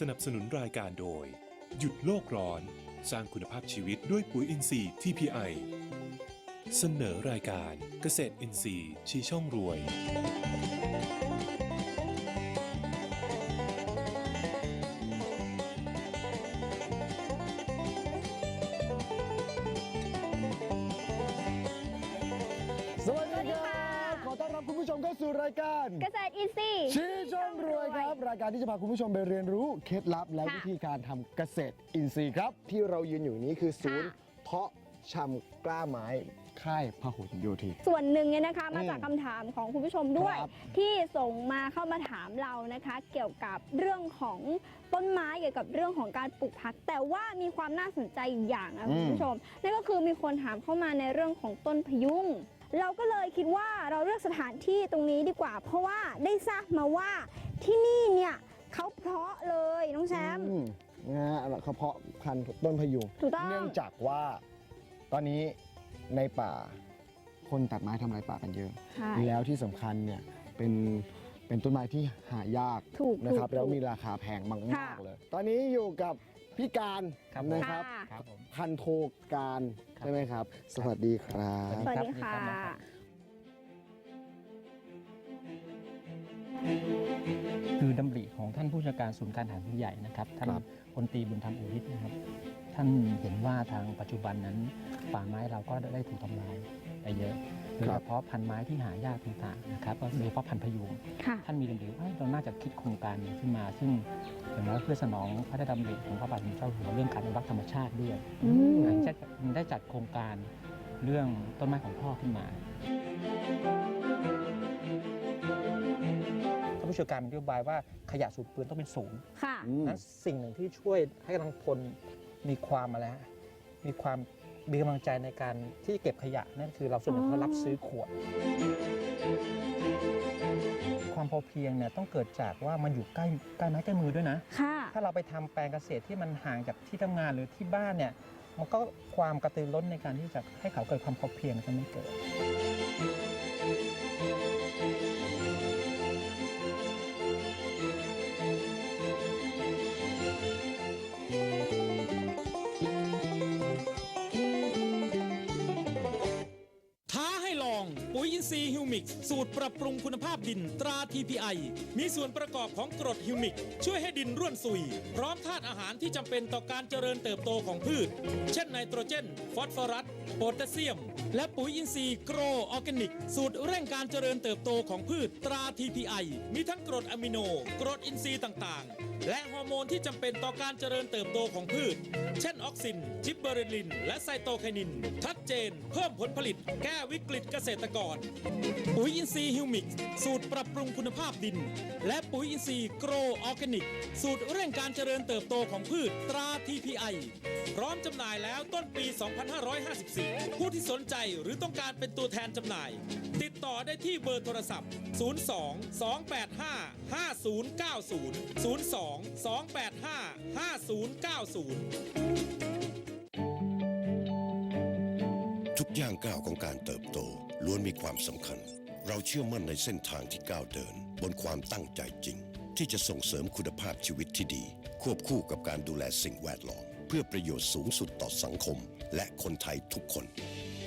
สนับสนุนรายการโดย หยุดโลกร้อน สร้างคุณภาพชีวิตด้วยปุ๋ยอินทรีย์ TPI เสนอรายการเกษตรอินทรีย์ชี้ช่องรวย ที่จะพาคุณผู้ชมไปเรียนรู้เคล็ดลับและค่ะวิธีการทำเกษตรอินทรีย์ครับ ที่เรายืนอยู่นี้คือศูนย์ค่ะเพาะชำกล้าไม้ค่ายพหลโยธิน ส่วนหนึ่งเนี่ยนะคะอืมมาจากคำถามของคุณผู้ชมด้วย ครับที่ส่งมาเข้ามาถามเรานะคะ เกี่ยวกับเรื่องของต้นไม้เกี่ยวกับเรื่องของการปลูกผัก แต่ว่ามีความน่าสนใจอีกอย่างนะคุณผู้ชมนั่นก็คือมีคนถามเข้ามาในเรื่องของต้นพยุงเราก็เลยคิดว่าเราเลือกสถานที่ตรงนี้ดีกว่า เพราะว่าได้ทราบมาว่าที่นี่เนี่ย เขาเพาะเลยน้องแชมป์ อืมนะฮะเขาเพาะพันธุ์ต้นพยุงถูกต้อง เนื่องจากว่าตอนนี้ในป่าคนตัดไม้ทำลายป่ากันเยอะ ใช่ แล้วที่สำคัญเนี่ยเป็นเป็นต้นไม้ที่หายากถูกนะครับ ถูกแล้วมีราคาแพงมาก ค่ะ ๆ เลย ตอนนี้อยู่กับพี่การครับผม นะครับ ค่ะ ครับผม พันโทการครับใช่ไหมครับ สวัสดีครับ สวัสดีค่ะคื อดำริของท่านผู้จัดการศูนย์การทหารผู้ใหญ่นะครับท่านครับพลตรีบุญธรรมอุทิศนะครับ ท่านเห็นว่าทางปัจจุบันนั้นป่าไม้เราก็ได้ถูกทำลายไปเยอะโดยเฉพาะพันไม้ที่หายากต่างๆนะครับก็โดยเฉพาะพันธุ์พยุงค่ะท่านมีดำริว่าเอ้ยเราน่าจะคิดโครงการนี้ขึ้นมา ซึ่งอย่างน้อยเพื่อสนองพระราชดำริของพระบาทสมเด็จเจ้าอยู่หัวเรื่องการอนุรักษ์ธรรมชาติด้วยอืมหลังจากได้จัดโครงการเรื่องต้นไม้ของพ่อขึ้นมา ผู้ช่วยการมีนโยบายว่าขยะสูบเปลือนต้องเป็นศูนย์ค่ะ อืม นั้นสิ่งหนึ่งที่ช่วยให้กำลังพลมีความมาแล้วมีความมีกำลังใจในการที่เก็บขยะนั่นคือเราเสนอเขารับซื้อขวด ความพอเพียงเนี่ยต้องเกิดจากว่ามันอยู่ใกล้ใกล้ไม้ใกล้มือด้วยนะ ค่ะ ถ้าเราไปทำแปลงเกษตรที่มันห่างจากที่ทำงานหรือที่บ้านเนี่ย มันก็ความกระตือร้นในการที่จะให้เขาเกิดความพอเพียงจะไม่เกิด อินทรีย์ฮิวมิกสูตรปรับปรุงคุณภาพดินตรา TPI มีส่วนประกอบของกรดฮิวมิกช่วยให้ดินร่วนซุย พร้อมธาตุอาหารที่จำเป็นต่อการเจริญเติบโตของพืช เช่นไนโตรเจน ฟอสฟอรัสโพแทสเซียม และปุ๋ยอินทรีย์โกรออร์แกนิก สูตรเร่งการเจริญเติบโตของพืชตรา TPI มีทั้งกรดอะมิโน กรดอินทรีย์ต่างๆ และฮอร์โมนที่จำเป็นต่อการเจริญเติบโตของพืช เช่นออกซิน จิบเบอริลิน และไซโตไคนิน ชัดเจน เพิ่มผลผลิต แก้วิกฤตเกษตรกร ปุ๋ยอินทรีย์ฮิวมิกสูตรปรับปรุงคุณภาพดิน และปุ๋ยอินทรีย์โกรออร์แกนิก สูตรเร่งการเจริญเติบโตของพืชตรา TPI พร้อมจำหน่ายแล้วต้นปี 2554 ผู้ที่สนใจหรือต้องการเป็นตัวแทนจำหน่าย ติดต่อได้ที่เบอร์โทรศัพท์ 02 285 5090 02 285 5090 ทุกย่างก้าวของการเติบโตล้วนมีความสำคัญ เราเชื่อมั่นในเส้นทางที่ก้าวเดิน บนความตั้งใจจริง ที่จะส่งเสริมคุณภาพชีวิตที่ดี ควบคู่กับการดูแลสิ่งแวดล้อมเพื่อประโยชน์สูงสุดต่อสังคม และคนไทยทุกคน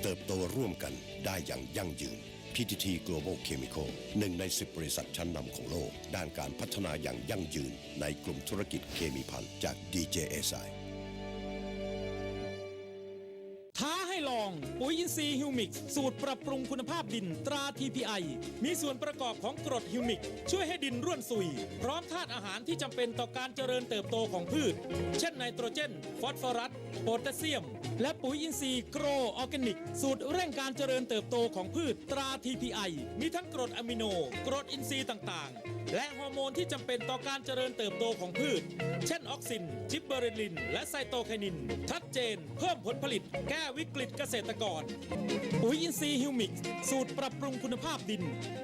เติบโตร่วมกันได้อย่างยั่งยืน PTT Global Chemical หนึ่งใน 10 บริษัทชั้นนำของโลก ด้านการพัฒนาอย่างยั่งยืน ในกลุ่มธุรกิจเคมีภัณฑ์จาก DJSI ท้าให้ลอง ปุ๋ยอินทรีย์ฮิวมิกสูตรปรับปรุงคุณภาพดินตรา TPI มีส่วนประกอบของกรดฮิวมิกช่วยให้ดินร่วนซุย พร้อมธาตุอาหารที่จำเป็นต่อการเจริญเติบโตของพืช เช่นไนโตรเจน ฟอสฟอรัสโพแทสเซียม และปุ๋ยอินทรีย์โกรออร์แกนิก สูตรเร่งการเจริญเติบโตของพืชตรา TPI มีทั้งกรดอะมิโน กรดอินทรีย์ต่างๆ และฮอร์โมนที่จำเป็นต่อการเจริญเติบโตของพืช เช่นออกซิน จิบเบอริลิน และไซโตไคนิน ชัดเจน เพิ่มผลผลิต แก้วิกฤตเกษตรกรปุ๋ยอินทรีย์ฮิวมิกสูตรปรับปรุงคุณภาพดิน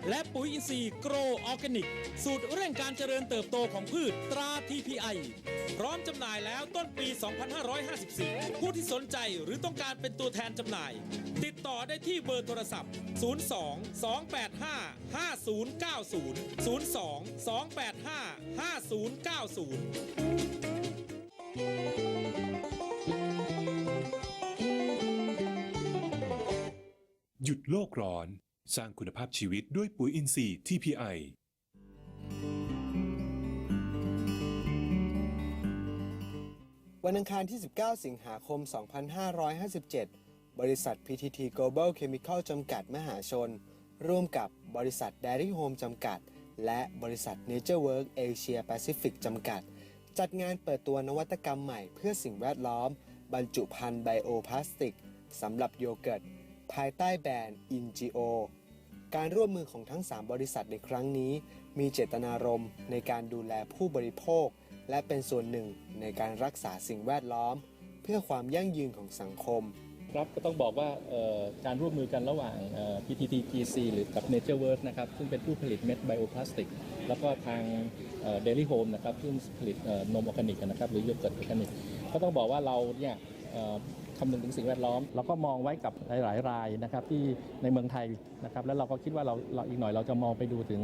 และปุ๋ยอินทรีย์โกรออร์แกนิก สูตรเร่งการเจริญเติบโตของพืชตรา TPI พร้อมจำหน่ายแล้วต้นปี 2554 ผู้ที่สนใจหรือต้องการเป็นตัวแทนจำหน่าย ติดต่อได้ที่เบอร์โทรศัพท์ 02 285 5090 02 285 5090 หยุดโลกร้อน สร้างคุณภาพชีวิตด้วยปุ๋ยอินทรีย์ TPI วันอังคารที่ 19 สิงหาคม 2557 บริษัท PTT Global Chemical จำกัดมหาชน ร่วมกับบริษัท Dairy Home จำกัด และบริษัท NatureWork Asia Pacific จำกัด จัดงานเปิดตัวนวัตกรรมใหม่เพื่อสิ่งแวดล้อม บรรจุภัณฑ์ไบโอพลาสติกสำหรับโยเกิร์ต ภายใต้แบรนด์ INGO การร่วมมือของทั้ง 3 บริษัทในครั้งนี้ มีเจตนารมณ์ในการดูแลผู้บริโภค และเป็นส่วนหนึ่งในการรักษาสิ่งแวดล้อม เพื่อความยั่งยืนของสังคม ครับก็ต้องบอกว่าการร่วมมือกันระหว่าง PTT GC หรือกับ NatureWork นะครับซึ่งเป็นผู้ผลิตเม็ดไบโอพลาสติก แล้วก็ทางเอ่อ Dairy Home นะครับซึ่งผลิตนมออร์แกนิกนะครับหรือโยเกิร์ตออร์แกนิกก็ต้องบอกว่าเราเนี่ย คำนึงถึงสิ่งแวดล้อม เราก็มองไว้กับหลาย ๆ รายนะครับที่ในเมืองไทยนะครับแล้วเราก็คิดว่าเราเราอีกหน่อยเราจะมองไปดูถึง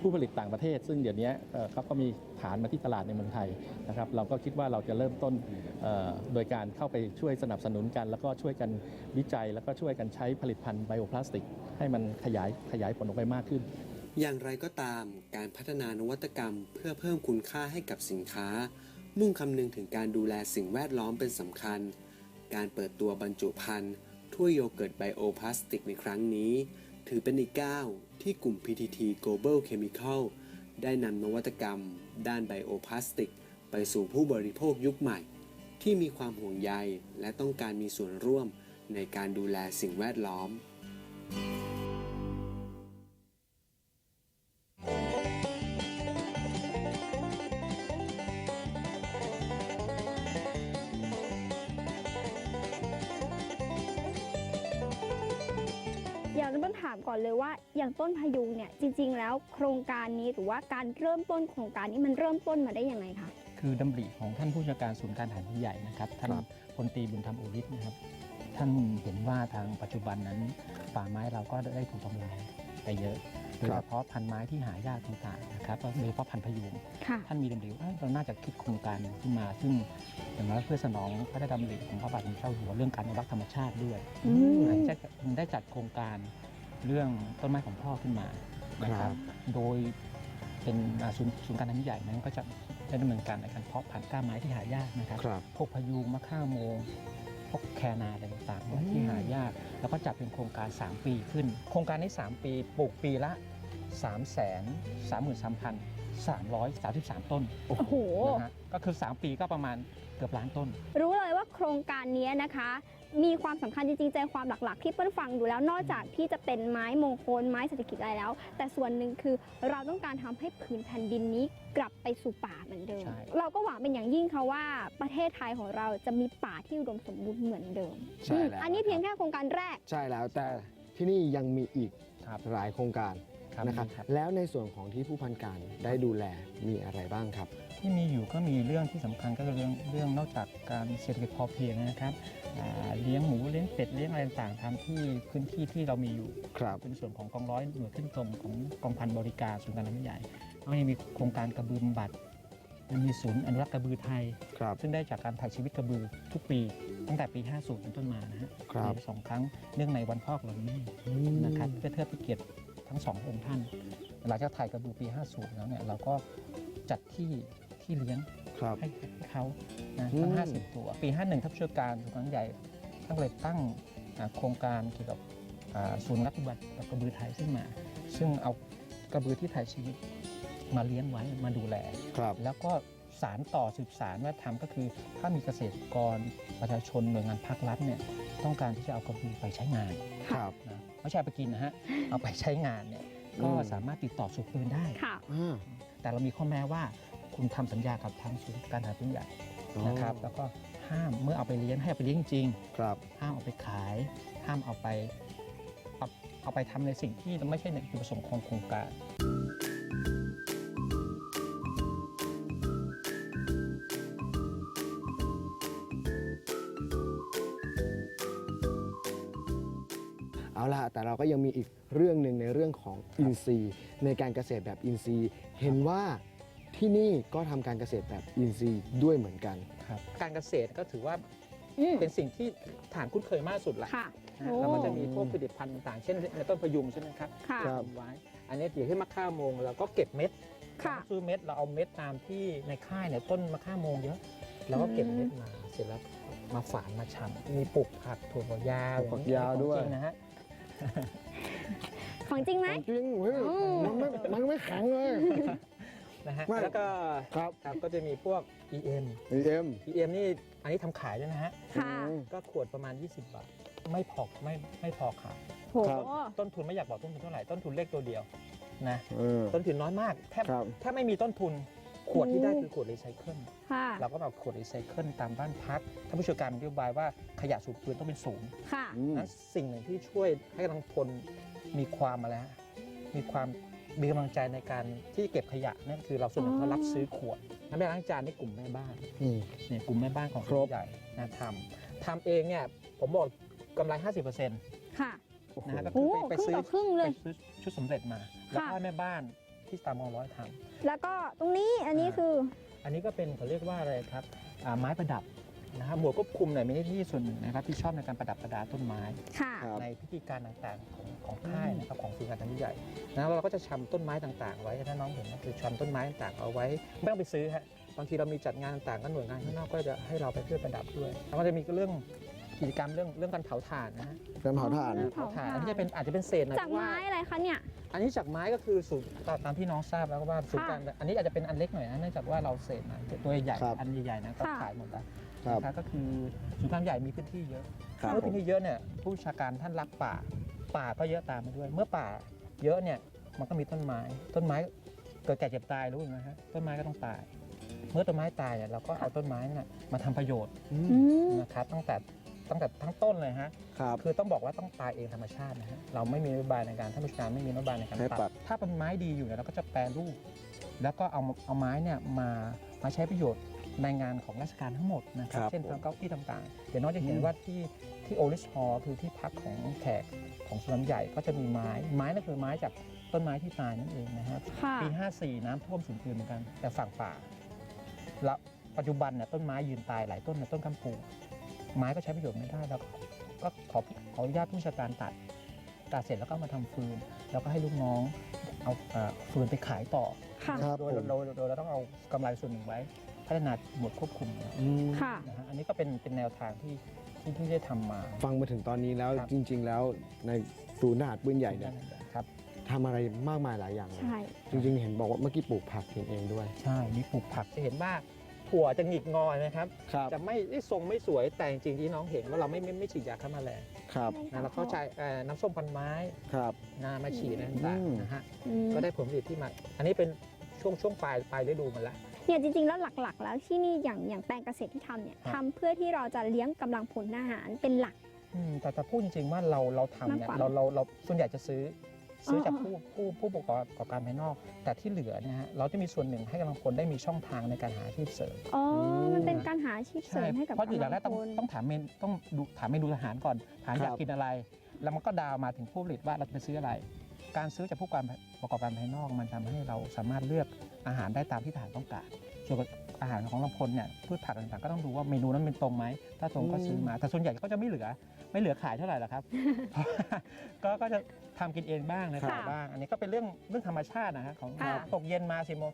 ผู้ผลิตต่างประเทศ ซึ่งเดี๋ยวนี้เขาก็มีฐานมาที่ตลาดในเมืองไทยนะครับเราก็คิดว่าเราจะเริ่มต้นโดยการเข้าไปช่วยสนับสนุนกัน แล้วก็ช่วยกันวิจัย แล้วก็ช่วยกันใช้ผลิตภัณฑ์ไบโอพลาสติก ให้มันขยายขยายผลออกไปมากขึ้นอย่างไรก็ตามการพัฒนานวัตกรรมเพื่อเพิ่มคุณค่าให้กับสินค้า มุ่งคำนึงถึงการดูแลสิ่งแวดล้อมเป็นสำคัญ การเปิดตัวบรรจุภัณฑ์ถ้วยโยเกิร์ตไบโอพลาสติกในครั้งนี้ ถือเป็นอีกก้าวที่กลุ่ม PTT Global Chemical ได้นำนวัตกรรม ด้านไบโอพลาสติก ไปสู่ผู้บริโภคยุคใหม่ ที่มีความห่วงใยและต้องการมีส่วนร่วมในการดูแลสิ่งแวดล้อมอย อนเลยว่าอย่างต้นพายุงเนี่ยจริง ๆ แล้วโครงการนี้หรือว่าการเริ่มต้นโครงการนี้มันเริ่มต้นมาได้ยังไงคะคือดำริของท่านผู้จัดการศูนย์การทหารใหญ่นะครับท่านครับพลตรีบุญธรรมอุริศนะครับ ท่านเห็นว่าทางปัจจุบันนั้น ป่าไม้เราก็ได้ถูกทำลายไปเยอะโดยเฉพาะพันธุ์ไม้ที่หายากต่างๆนะครับโดยเฉพาะพันธุ์พยุงค่ะท่านมีดำริว่าเอ้ยเราน่าจะคิดโครงการขึ้นมา ซึ่งอย่างน้อยเพื่อสนองพระราชดำริของพระบาทสมเด็จเจ้าอยู่หัวเรื่องการอนุรักษ์ธรรมชาติด้วยอืมหลังจากได้จัดโครงการ เรื่องต้นไม้ของพ่อขึ้นมานะคครัรับบโดยเป็นอ่าศูนย์ศูนย์การทางใหญ่นั้นก็จะได้ดำเนินการในการเพาะพันธุ์กล้าไม้ที่หายากนะครับครับพวกพะยูงมะข่าโมงพวกแคนาอะไรต่างๆเนี่ยอืมที่หายาก แล้วก็จัดเป็นโครงการ 3 ปีขึ้น โครงการนี้ 3 ปีปลูกปีละ 3 3 3 3 333 ต้น โอ้โหนะฮะก็คือ 3 ปีก็ประมาณเกือบล้านต้น รู้เลยว่าโครงการนี้นะคะ มีความสำคัญจริงๆใจความหลักๆ ที่เปิ้ลฟังดูแล้วนอกจากที่จะเป็นไม้มงคลไม้เศรษฐกิจอะไรแล้ว แต่ส่วนหนึ่งคือเราต้องการทำให้ผืนแผ่นดินนี้กลับไปสู่ป่าเหมือนเดิมใช่เราก็หวังเป็นอย่างยิ่งค่ะว่าประเทศไทยของเราจะมีป่าที่อุดมสมบูรณ์เหมือนเดิมใช่อืมแล้วอันนี้เพียงแค่โครงการแรก ใช่แล้วแต่ที่นี่ยังมีอีกครับหลายโครงการครับนะครับมีครับแล้วในส่วนของที่ผู้พันการได้ดูแลมีอะไรบ้างครับ ที่มีอยู่ก็มีเรื่องที่สำคัญก็คือเรื่องเรื่องนอกจากการเศรษฐกิจพอเพียงนะครับอ่าเลี้ยงหมูเลี้ยงเป็ดเลี้ยงอะไรต่างๆตามที่พื้นที่ที่เรามีอยู่ครับเป็นส่วนของกองร้อยหน่วยขึ้นตรงของกองพันบริการศูนย์การน้ำใหญ่แล้วก็ยังมีโครงการกระบือบำบัดยังมีศูนย์อนุรักษ์กระบือไทยครับซึ่งได้จากการถ่ายชีวิตกระบือทุกปี ตั้งแต่ปี 50 เป็นต้นมานะฮะครับปีละสองครั้งเนื่องในวันพ่อของเราแม่นะครับเพื่อเทิดพระเกียรติทั้งสององค์ท่านหลังจากถ่ายกระบือปี 50 แล้วเนี่ยเราก็จัดที่ ที่เลี้ยงครับ ให้ให้เขานะอืมทั้ง50 ตัว ปี 51ท่านผู้ช่วยการศูนย์การใหญ่ตั้งเลยตั้งอ่าโครงการเกี่ยวกับอ่าศูนย์รับปฏิบัติกับกระบือไทยขึ้นมา ซึ่งเอากระบือที่ถ่ายชีวิตมาเลี้ยงไว้มาดูแล ครับ แล้วก็สารต่อสืบสารวัฒนธรรมก็คือ ถ้ามีเกษตรกรประชาชนหน่วยงานภาครัฐเนี่ยต้องการที่จะเอากระบือไปใช้งานครับ นะไม่ใช่เอาไปกินนะฮะ เอาไปใช้งานเนี่ยอืมก็สามารถติดต่อสู่ปืนได้ ค่ะ อ่าแต่เรามีข้อแม้ว่า คุณทำสัญญากับทางศูนย์การทหารปืนใหญ่นะครับ แล้วก็ห้ามเมื่อเอาไปเลี้ยงให้เอาไปเลี้ยงจริงครับ ห้ามเอาไปขาย ห้ามเอาไปเอาเอาไปทำในสิ่งที่ไม่ใช่ในจุดประสงค์ของโครงการเอาล่ะแต่เราก็ยังมีอีกเรื่องหนึ่งในเรื่องของอินทรีย์ ในการเกษตรแบบอินทรีย์ เห็นว่า ที่นี่ก็ทำการเกษตรแบบอินทรีย์ด้วยเหมือนกัน ครับการเกษตรก็ถือว่าอืมเป็นสิ่งที่ฐานคุ้นเคยมากสุดละค่ะนะโอ้ แล้วมันจะมีพวกผลิตภัณฑ์ต่างๆเช่นในต้นพยุงใช่ไหมครับค่ะ ครับทำไว้ อันนี้อย่างที่มะข่าโมงเราก็เก็บเม็ดค่ะเราซื้อเม็ดเราเอาเม็ดตามที่ในค่ายเนี่ยต้นมะข่าโมงเยอะเราก็เก็บเม็ดมาเสร็จแล้วมาฝานมาชำมีปลูกผักถั่วฝักยาวปลูกฝักยาวด้วยของจริงนะฮะ ของจริงไหมจริงเฮ้ยอืม มันไม่มันไม่แข็งเลย นะฮะ ไม่แล้วก็ครับ ครับก็จะมีพวก EM EM EM นี่อันนี้ทำขายด้วยนะฮะ ค่ะก็ขวดประมาณ 20 บาท ไม่พอไม่ไม่พอขาย โห ครับ ต้นทุนไม่อยากบอกต้นทุนเท่าไหร่ ต้นทุนเลขตัวเดียวนะ เออ ต้นทุนน้อยมาก แทบครับ แทบไม่มีต้นทุน ขวดที่ได้คือขวดรีไซเคิล ค่ะ เราก็แบบขวดรีไซเคิลตามบ้านพักท่านผู้ช่วยการนโยบายว่าขยะสูบคืนต้องเป็นศูนย์ค่ะ อืม นั้นสิ่งหนึ่งที่ช่วยให้กำลังพลมีความอะไรฮะมีความ มีกำลังใจในการที่เก็บขยะนั่นคือเราส่วนหนึ่งอ๋อเขารับซื้อขวดน้ำยาล้างจานนี่กลุ่มแม่บ้านอืมเนี่ยกลุ่มแม่บ้านของครบ ใหญ่นะทำทำเองเนี่ยผมบอกกำไร 50%นะค่ะฮะก็โอ้คือไปครึ่งไปซื้อต่อครึ่งเลยไปซื้อชุดสำเร็จมาแล้วก็ค่ะ ให้แม่บ้านที่ตามมองร้อยทแล้วก็ตรงนี้อันนี้คือำอันนี้ก็เป็นเขาเรียกว่าอะไรครับอ่าไม้ประดับ นะครับหมวดควบคุมเนี่ยมีหน้าที่ส่วนหนึ่งนะครับที่ชอบในการประดับประดาต้นไม้ ค่ะ ครับ ในพิธีการต่างๆของของค่ายนะครับของศูนย์การทางใหญ่นะเราก็จะชำต้นไม้ต่างๆ ไว้ถ้าน้องเห็นก็คือชำต้นไม้ต่างๆเอาไว้ไม่ต้องไปซื้อฮะบางทีเรามีจัดงานต่างๆก็หน่วยงานข้างนอกก็จะให้เราไปช่วยประดับด้วยแล้วก็จะมีเรื่องกิจกรรมเรื่องเรื่องการเผาถ่านนะฮะการเผาถ่านอ๋อเผาถ่านอันนี้จะเป็นอาจจะเป็นเศษหน่อยจากเพราะว่าไม้อะไรคะเนี่ย อันนี้จากไม้ก็คือสูตรตามตามที่น้องทราบแล้วก็ว่าสูตรการอันนี้อาจจะเป็นอันเล็กหน่อยนะเนื่องจากว่าเราเศษมาตัวใหญ่ครับ อันใหญ่ๆนะก็ค่ะ ขายหมดแล้ว ครับนะครับก็คือศูนย์การใหญ่มีพื้นที่เยอะครับเมื่อพื้นที่เยอะเนี่ยผู้บัญชาการท่านรักป่า ป่าก็เยอะตามมาด้วย เมื่อป่าเยอะเนี่ยมันก็มีต้นไม้ ต้นไม้เกิดแก่เจ็บตายรู้ไหมฮะต้นไม้ก็ต้องตาย เมื่อต้นไม้ตายเนี่ยเราก็เอาต้นไม้น่ะมาทำประโยชน์อืมอืมนะครับตั้งแต่ตั้งแต่ทั้งต้นเลยฮะ ครับ คือต้องบอกว่าต้องตายเองธรรมชาตินะฮะเราไม่มีนโยบายในการท่านผู้การไม่มีนโยบายในการให้ตัตัด ด ถ้าเป็นไม้ดีอยู่เนี่ยเราก็จะแปรรูป แล้วก็เอาเอาไม้เนี่ยมามาใช้ประโยชน์ ในงานของราชการทั้งหมดนะครับ ครับเช่นผมทางเก้าอี้ต่างๆ เดี๋ยวน้องจะเห็นอืมว่าที่ที่โอลิสฮอลคือที่พักของแขกของสวนลำใหญ่ก็จะมีไม้ไม้นั่นคือไม้จากต้นไม้ที่ตายนั่นเองนะครับ ค่ะ ปี 54 น้ำท่วมสูญคืนเหมือนกัน แต่ฝั่งป่า แล้วปัจจุบันเนี่ยต้นไม้ยืนตายหลายต้นเนี่ยต้นกำปูไม้ก็ใช้ประโยชน์ไม่ได้แล้วก็ก็ขอขออนุญาตผู้ราชการตัดตัดเสร็จแล้วก็เอามาทำฟืน แล้วก็ให้ลูกน้องเอาเอ่อฟืนไปขายต่อ ค่ะ ครับโดยผมโดยโดยเราต้องเอากำไรส่วนหนึ่งไว้ พัฒนาหมวดควบคุมนะอืมค่ะ นะฮะอันนี้ก็เป็นเป็นแนวทางที่ที่ที่ได้ทำมา ฟังมาถึงตอนนี้แล้วครับ จริง ๆ แล้วในศูนย์ทหารปืนใหญ่เนี่ยครับ ทำอะไรมากมายหลายอย่างเลยใช่ จริง ๆ เห็นบอกว่าเมื่อกี้ปลูกผักกินเองด้วย ใช่ มีปลูกผักจะเห็นว่าถั่วจะหงิกงอยนะครับ ครับจะไม่ได้ทรงไม่สวยแต่จริงๆที่น้องเห็นว่าเราไม่ไม่ไม่ฉีดยาฆ่าแมลงครับนะเราเข้าใจเอ่อน้ำส้มพันไม้ครับ นามาฉีดอะไรต่างอืม ๆนะฮะ อืมก็ได้ผลผลิตที่มา อันนี้เป็นช่วงช่วงปลายปลายฤดูมันละ เนี่ยจริงๆ แล้วหลักๆ แล้วที่นี่อย่างอย่างแปลงเกษตรที่ทำเนี่ยครับทำเพื่อที่เราจะเลี้ยงกำลังพลทหารเป็นหลัก อืมแต่แต่พูดจริงๆว่าเราเราทำเนี่ยมากกว่าเราเราเราส่วนใหญ่จะซื้อซื้อจากอ๋อผู้ผู้ผู้ประกอบการภายนอก แต่ที่เหลือเนี่ยฮะเราจะมีส่วนหนึ่งให้กำลังพลได้มีช่องทางในการหาอาชีพเสริม อ๋ออม มันเป็นการหาอาชีพเสริมให้กับเพราะอย่างกำแรลักต้องงพลต้องถามเมนต้องดูถามเมนูอาหารก่อนฐานครับอยากกินอะไร แล้วมันก็ดาวมาถึงผู้ผลิตว่าเราจะไปซื้ออะไร การซื้อจากผู้การประกอบการภายนอกมันทำให้เราสามารถเลือกอาหารได้ตามที่ทหารต้องการส่วนอาหารของลำพลเนี่ยพืชผักต่างๆก็ต้องดูว่าเมนูนั้นเป็นตรงไหม ถ้าตรงก็ซื้อมา แต่ส่วนใหญ่ก็จะไม่เหลือไม่เหลือขายเท่าไหร่หรอกครับเพราะว่าก็ก็จะทำกินเองบ้างนะครัค่ะบบ้าง อันนี้ก็เป็นเรื่องเรื่องธรรมชาตินะฮะของเราค่ะตกเย็นมาสิโมง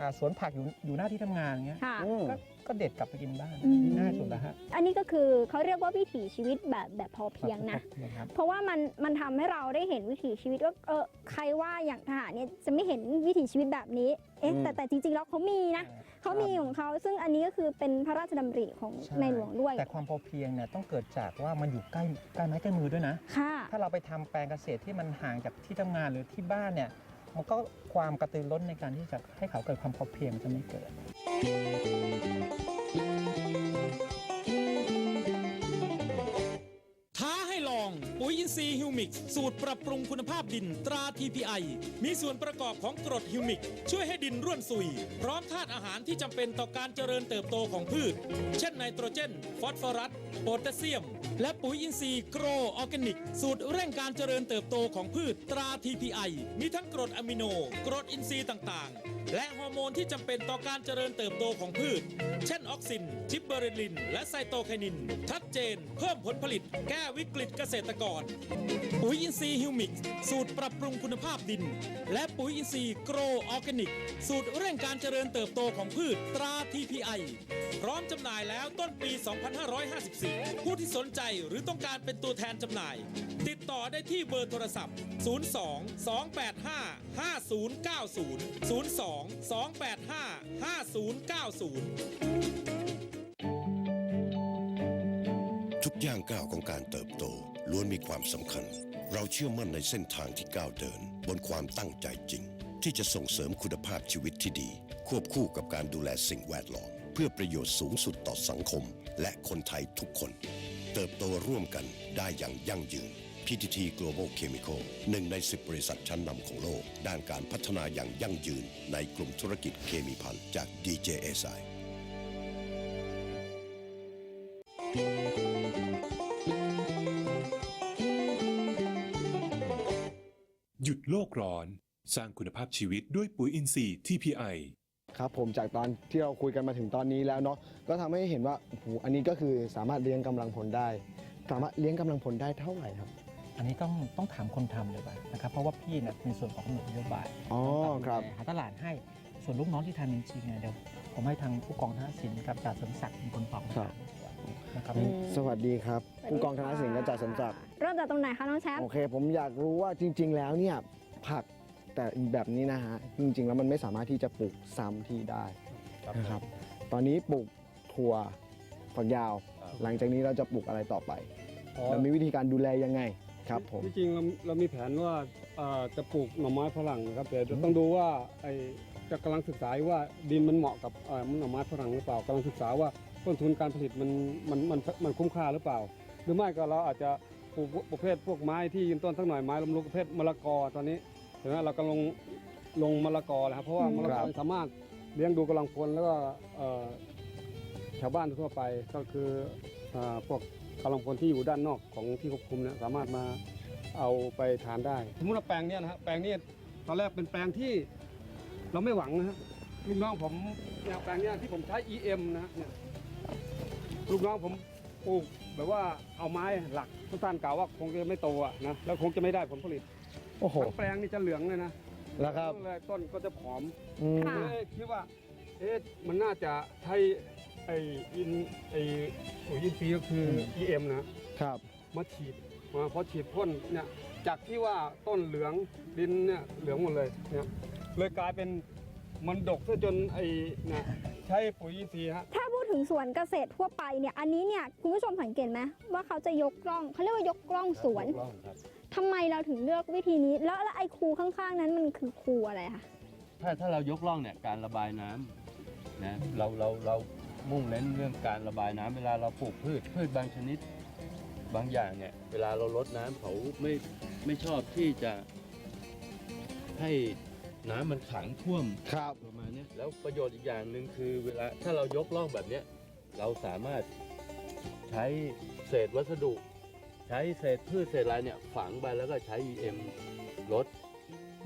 อ่าสวนผักอยู่อยู่หน้าที่ทำงานอย่างเงี้ยค่ะ อืม ก็ก็เด็ดกลับไปกินบ้างอืม ง่ายสุดแล้วฮะอันนี้ก็คือเขาเรียกว่าวิถีชีวิตแบบแบบพอเพียงนะครับ เพราะว่ามันมันทำให้เราได้เห็นวิถีชีวิตว่าเออใครว่าอย่างทหารเนี่ยจะไม่เห็นวิถีชีวิตแบบนี้ เอ๊ะอืม แต่แต่จริงๆแล้วเขามีนะเขามีของเขาซึ่งอันนี้ก็คือเป็นพระราชดำริของใช่ ในหลวงด้วย แต่ความพอเพียงเนี่ยต้องเกิดจากว่ามันอยู่ใกล้ใกล้ไม้ใกล้มือด้วยนะ ค่ะ ถ้าเราไปทำแปลงเกษตรที่มันห่างจากที่ทำงานหรือที่บ้านเนี่ย มันก็ความกระตือร้นในการที่จะให้เขาเกิดความพอเพียงจะไม่เกิด มิก สูตรปรับปรุงคุณภาพดินตรา TPI มีส่วนประกอบของกรดฮิวมิก ช่วยให้ดินร่วนซุย พร้อมธาตุอาหารที่จำเป็นต่อการเจริญเติบโตของพืช เช่นไนโตรเจน ฟอสฟอรัสโพแทสเซียม และปุ๋ยอินทรีย์โกรออร์แกนิก สูตรเร่งการเจริญเติบโตของพืชตรา TPI มีทั้งกรดอะมิโน กรดอินทรีย์ต่างๆ และฮอร์โมนที่จำเป็นต่อการเจริญเติบโตของพืช เช่นออกซิน จิบเบอเรลิน และไซโตไคนิน ชัดเจน เพิ่มผลผลิต แก้วิกฤตเกษตรกร ปุ๋ยอินทรีย์ฮิวมิกสูตรปรับปรุงคุณภาพดิน และปุ๋ยอินทรีย์โกรออร์แกนิก สูตรเร่งการเจริญเติบโตของพืชตรา TPI พร้อมจำหน่ายแล้วต้นปี 2554 ผู้ที่สนใจหรือต้องการเป็นตัวแทนจำหน่าย ติดต่อได้ที่เบอร์โทรศัพท์ 02 285 5090 02 285 5090ทุกย่างก้าวของการเติบโตล้วนมีความสำคัญ เราเชื่อมั่นในเส้นทางที่ก้าวเดิน บนความตั้งใจจริง ที่จะส่งเสริมคุณภาพชีวิตที่ดี ควบคู่กับการดูแลสิ่งแวดล้อม เพื่อประโยชน์สูงสุดต่อสังคม และคนไทยทุกคน เติบโตร่วมกันได้อย่างยั่งยืน PTT Global Chemical หนึ่งใน 10 บริษัทชั้นนำของโลก ด้านการพัฒนาอย่างยั่งยืนในกลุ่มธุรกิจเคมีภัณฑ์จาก DJSI หยุดโลกร้อน สร้างคุณภาพชีวิตด้วยปุ๋ยอินทรีย์ TPI ครับผมจากตอนที่เราคุยกันมาถึงตอนนี้แล้วเนาะก็ทำให้เห็นว่าโอ้โหอันนี้ก็คือสามารถเลี้ยงกำลังผลได้ สามารถเลี้ยงกำลังผลได้เท่าไหร่ครับ อันนี้ต้องต้องถามคนทำเลยว่านะครับเพราะว่าพี่เนี่ยในส่วนของกำหนดนโยบายอ๋อต้องครับดูแลหาตลาดให้ส่วนลูกน้องที่ทำจริงๆเนี่ยเดี๋ยวผมให้ทางผู้กองท่าสินกับจ่าสมศักดิ์เป็นคนตอบคำถามนะครับอืม สวัสดีครับผู้กองธนสิงห์และจ่าสมศักดิ์เริ่มจากตรงไหนคะน้องแชมป์โอเค ผมอยากรู้ว่าจริง ๆ แล้วเนี่ยผักแต่แบบนี้นะฮะจริง ๆ แล้วมันไม่สามารถที่จะปลูกซ้ำที่ได้นะครับ ตอนนี้ปลูกถั่วฝักยาว หลังจากนี้เราจะปลูกอะไรต่อไปเรามีวิธีการดูแลยังไง ครับผม ที่จริงเราเรามีแผนว่าเอ่อจะปลูกหน่อไม้ฝรั่งนะครับแต่ต้องดูว่าไอจะกำลังศึกษาอยู่ว่าดินมันเหมาะกับเอ่อหน่อไม้ฝรั่งหรือเปล่ากำลังศึกษาว่าต้นทุนการผลิตมันมันมันมันคุ้มค่าหรือเปล่า หรือไม่ก็เราอาจจะปลูกประเภทพวกไม้ที่ยืนต้นสักหน่อยไม้ลำลูกประเภทมะละกอตอนนี้เห็นไหมเรากำลังลงมะละกอแล้วครับเพราะว่ามะละกอสามารถเลี้ยงดูกำลังพลแล้วก็เอ่อชาวบ้านทั่วไปก็คือเอ่อพวก กำลังพลที่อยู่ด้านนอกของที่ควบคุมเนี่ยสามารถมาเอาไปทานได้ สมมติว่าแปลงเนี้ยนะฮะแปลงเนี้ยตอนแรกเป็นแปลงที่เราไม่หวังนะฮะลูกน้องผมเนี่ยแปลงเนี้ยที่ผมใช้ EM นะฮะเนี่ยลูกน้องผมปลูกแบบว่าเอาไม้หลักสั้นๆกล่าวว่าคงจะไม่โตอะนะแล้วคงจะไม่ได้ผลผลิตโอ้โหทั้งแปลงนี่จะเหลืองเลยนะแล้วครับ ต้นแรกต้นก็จะผอมอืม ค่ะเอ๊ะคิดว่าเอ๊ะมันน่าจะใช้ ไออินไอปุ๋ยอินทรีย์ก็คืออ EM นะครับ มาฉีดมาพอฉีดพ่นเนี่ยจากที่ว่าต้นเหลืองดินเนี่ยเหลืองหมดเลยเนี่ยเลยกลายเป็นมันดกซะจนไอ้เนี่ยใช้ปุ๋ยอินทรีย์ฮะถ้าพูดถึงสวนเกษตรทั่วไปเนี่ยอันนี้เนี่ยคุณผู้ชมสังเกตไหมว่าเขาจะยกกล้องเขาเรียกว่ายกกล้องสวนทำไมเราถึงเลือกวิธีนี้ แล้วแล้วไอ้คูข้างๆ นั้นมันคือคูอะไรคะถ้าถ้าเรายกล่องเนี่ยการระบายน้ำนะเราเราเรา มุ่งเน้นเรื่องการระบายน้ำเวลาเราปลูกพืช พืชบางชนิด บางอย่างเนี่ย เวลาเราลดน้ำเขาไม่ไม่ชอบที่จะให้น้ำมันขังท่วมครับประมาณเนี้ยแล้วประโยชน์อีกอย่างหนึ่งคือ เวลาถ้าเรายกล่องแบบเนี้ยเราสามารถใช้เศษวัสดุ ใช้เศษพืชเศษอะไรเนี่ย ฝังไปแล้วก็ใช้ EM ลด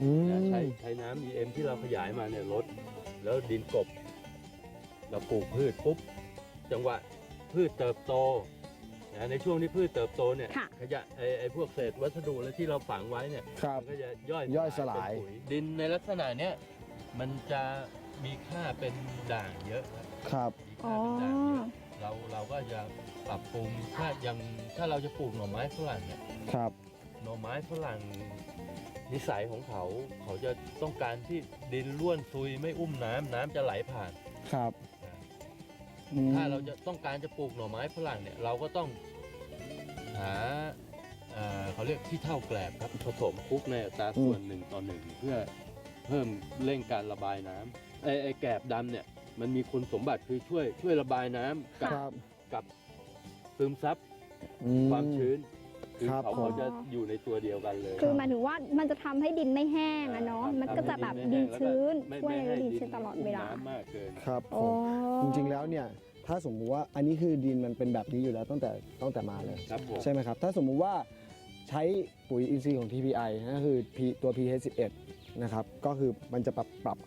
อืนะมใช้ใช้น้ำ EM ที่เราขยายมาเนี่ยลดแล้วดินกลบ เราปลูกพืชปุ๊บจังหวะพืชเติบโตนะในช่วงที่พืชเติบโตเนี่ยค่ะ ขยะไอไอพวกเศษวัสดุอะไรที่เราฝังไว้เนี่ยครับ มันก็จะย่อยย่อยสลาย เป็นปุ๋ดินในลักษณะเนี้ยมันจะมีค่าเป็นด่างเยอะครับครับ มีอ๋ค่าอเป็นด่างเยอะเราเราก็จะปรับปรุงถ้ายังถ้าเราจะปลูกหน่อไม้ฝรั่งเนี่ย ครับ หน่อไม้ฝรั่งนิสัยของเขา เขาจะต้องการที่ดินร่วนซุยไม่อุ้มน้ำน้ำจะไหลผ่าน ครับ อืมถ้าเราจะต้องการจะปลูกหน่อไม้ฝรั่งเนี่ยเราก็ต้องหาเอ่อเขาเรียกที่เท่าแกลบครับผสมคลุกในอัตราส่วนหนึ่งต่อหนึ่งเพื่อเพิ่มเร่งการระบายน้ำไอ้ไอ้แกลบดำเนี่ยมันมีคุณสมบัติคือช่วยช่วยระบายน้ำกับครับกับซึมซับอืความชื้น คือครับเขาผมเขาจะอยู่ในตัวเดียวกันเลยคือหมายถึงว่ามันจะทำให้ดินไม่แห้งอะเนาะครับมันก็จะแบบทำให้ดินไม่แห้งชื้นแล้วก็ช่วยไม่ให้ไม่ดินชื้นตลอดเวลามน้ำมากเกิน ครับผโอ้มจริงๆแล้วเนี่ยถ้าสมมุติว่าอันนี้คือดินมันเป็นแบบนี้อยู่แล้วตั้งแต่ตั้งแต่มาเลย ครับผมใช่ไหมครับ ถ้าสมมุติว่าใช้ปุ๋ยอินทรีย์ของ TPI ก็คือ P ตัว pH 11นะครับก็คือมันจะปรับปรับ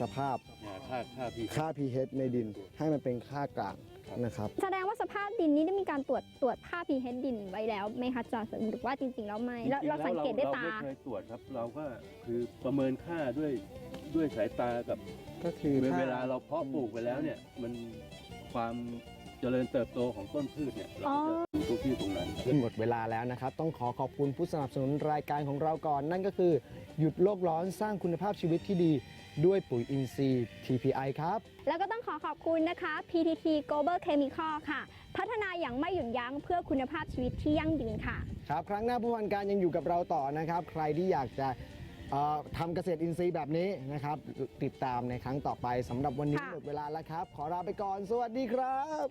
สภาพอ่าค่าค่าพีค่า pH ในดินให้มันเป็นค่ากลาง นะครับ แสดงว่าสภาพดินนี้ได้มีการตรวจตรวจค่า pH ดินไว้แล้วไหมคะจอร์จหรือว่าจริงๆแล้วไม่เราเราสังเกตด้วยตา เราไม่เคยตรวจครับเราก็คือประเมินค่าด้วยด้วยสายตากับก็คือเวถ้เวลาเราเพาะปลูกไปแล้วเนี่ย มันความเจริญเติบโตของต้นพืชเนี่ยเราอ๋อจะดูตรงที่ตรงนั้น หมดเวลาแล้วนะครับ ต้องขอขอบคุณผู้สนับสนุนรายการของเราก่อน นั่นก็คือ หยุดโลกร้อนสร้างคุณภาพชีวิตที่ดีด้วยปุ๋ยอินทรีย์ TPI ครับ แล้วก็ต้องขอขอบคุณนะคะ PTT Global Chemical ค่ะ พัฒนาอย่างไม่หยุดยั้งเพื่อคุณภาพชีวิตที่ยั่งยืนค่ะ ครับครั้งหน้าผู้พันการยังอยู่กับเราต่อนะครับ ใครที่อยากจะเอ่อทำเกษตรอินทรีย์แบบนี้นะครับ ติดตามในครั้งต่อไปสำหรับวันนี้ค่ะ หมดเวลาแล้วครับ ขอลาไปก่อน สวัสดีครับ